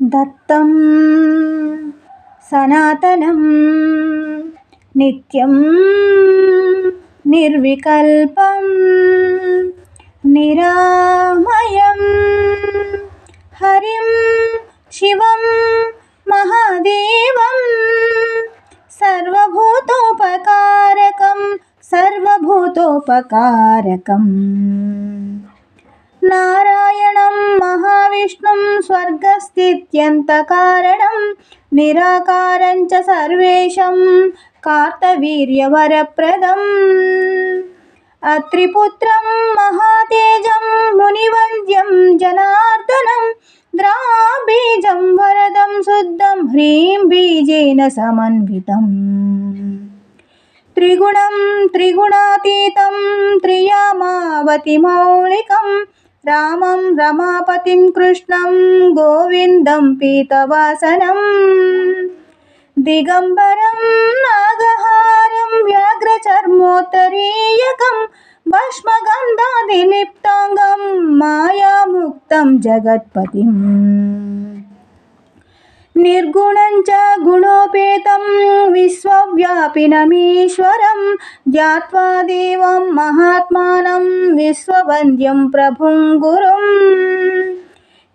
दत्तं सनातनं नित्यं निर्विकल्पं निरामयं हरिं शिवं महादेवं सर्वभूतोपकारकं सर्वभूतोपकारकम् నారాయణం మహావిష్ణుం స్వర్గస్థిత్యంతకారణం నిరాకారం చ సర్వేషం కార్తవీర్యవరప్రదం. అత్రిపుత్రం మహాతేజం మునివంద్యం జనార్దనం ద్రాబీజం వరదం శుద్ధం హ్రీం బీజేన సమన్వితం. త్రిగుణం త్రిగుణాతీతం త్రియామావతి త్రియామావతిమౌళికం రామం రమాపతిం కృష్ణం గోవిందం పీతవాసనం. దిగంబరం నాగహారం వ్యాఘ్రచర్మోత్తరీయకం భస్మగంధాదిలిప్తాంగం మాయాముక్తం జగత్పతిం. నిర్గుణం చ గుణోపేతం విశ్వవ్యాపినమీశ్వరం ధ్యాత్వా దేవం మహాత్మానం విశ్వవంద్యం ప్రభుం గురుం.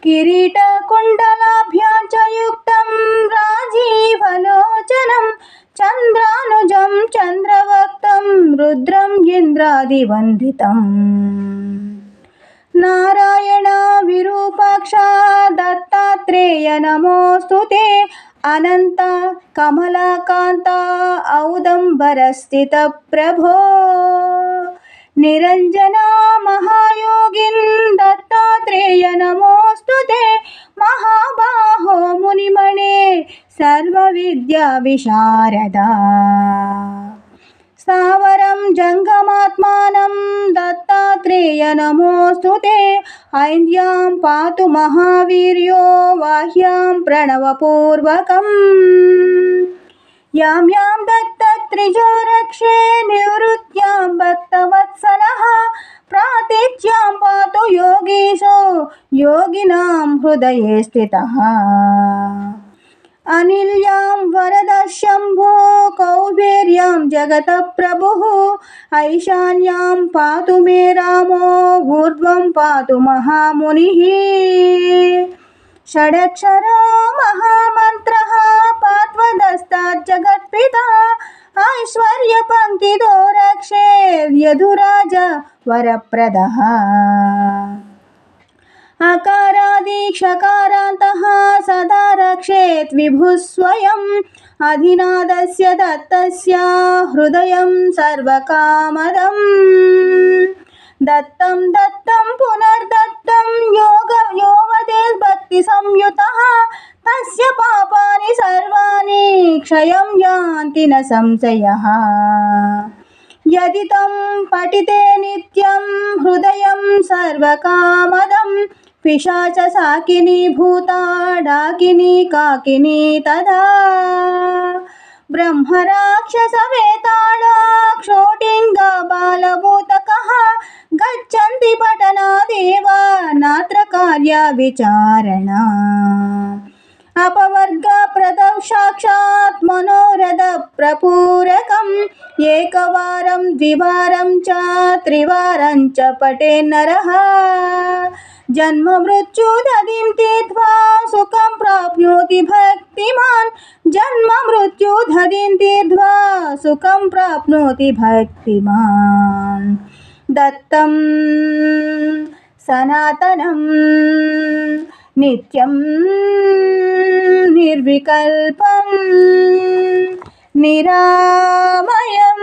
కిరీటకుండలాభ్యాం చ యుక్తం రాజీవలోచనం చంద్రానుజం చంద్రవక్తం ನಾರಾಯಣ ವಿರೂಪಾಕ್ಷ ದತ್ತಾತ್ರೇಯ ನಮೋಸ್ತುತೆ ಅನಂತ ಕಮಲಾಕಾಂತ ಔದಂಬರಸ್ಥಿತ ಪ್ರಭೋ ನಿರಂಜನ ಮಹಾಯೋಗಿನ್ ದತ್ತಾತ್ರೇಯ ನಮೋಸ್ತುತೆ ಮಹಾಬಾಹೋ ಮುನಿಮಣೆ ಸರ್ವವಿದ್ಯಾ ವಿಶಾರದ स्थावरं जंगमात्मा दत्तात्रेय नमोस्तु ते। ऐं पा महावीर्यो बाह्यां प्रणवपूर्वक यां यां दत्तत्रिजो रक्षे निवृत्त्यां भक्तवत्सलः, प्रातिथ्यां पातु योगीशो, योगिनां हृदये स्थितः। अनिल्यां वरदशम्भो कौबेर्यां जगतप्रभुः, ऐशान्यां पातु मे रामो, ऊर्ध्वं पातु महामुनिः। षडक्षरो पंक्ति पात्वदस्ताज्जगत्पिता ऐश्वर्यपङ्क्तिदो रक्षेद्यधुराज वरप्रदः। अकारादीक्षकारान्तः सदा रक्षेत् विभुः स्वयम्। अधिनादस्य दत्तस्य हृदयं सर्वकामदम्। दत्तं दत्तं, पुनर्दत्तं योग यो वदेद्भक्तिसंयुतः तस्य पापानि सर्वाणि क्षयं यान्ति न संशयः। यदि तं पठिते नित्यं, हृदयं सर्वकामदं पिशाच साकिनी भूता डाकिनी काकिनी तदा। ब्रह्मराक्षसवेताळाक्षोटिङ्गा बालभूतकः गच्छन्ति पठनादेव नात्र कार्य विचारणा। अपवर्गप्रदं प्रद मनोरथप्रपूरकम् एकवारं पटे नर जन्म मृत्यु पटे नरः। जन्ममृत्युदधिं तीर्त्वा सुखं प्राप्नोति भक्तिमान्। जन्ममृत्युदधिं तीर्थ्वा सुखं प्राप्नोति भक्तिमा दत्त सनातन नित्यम्। నిర్వికల్పం నిరామయం.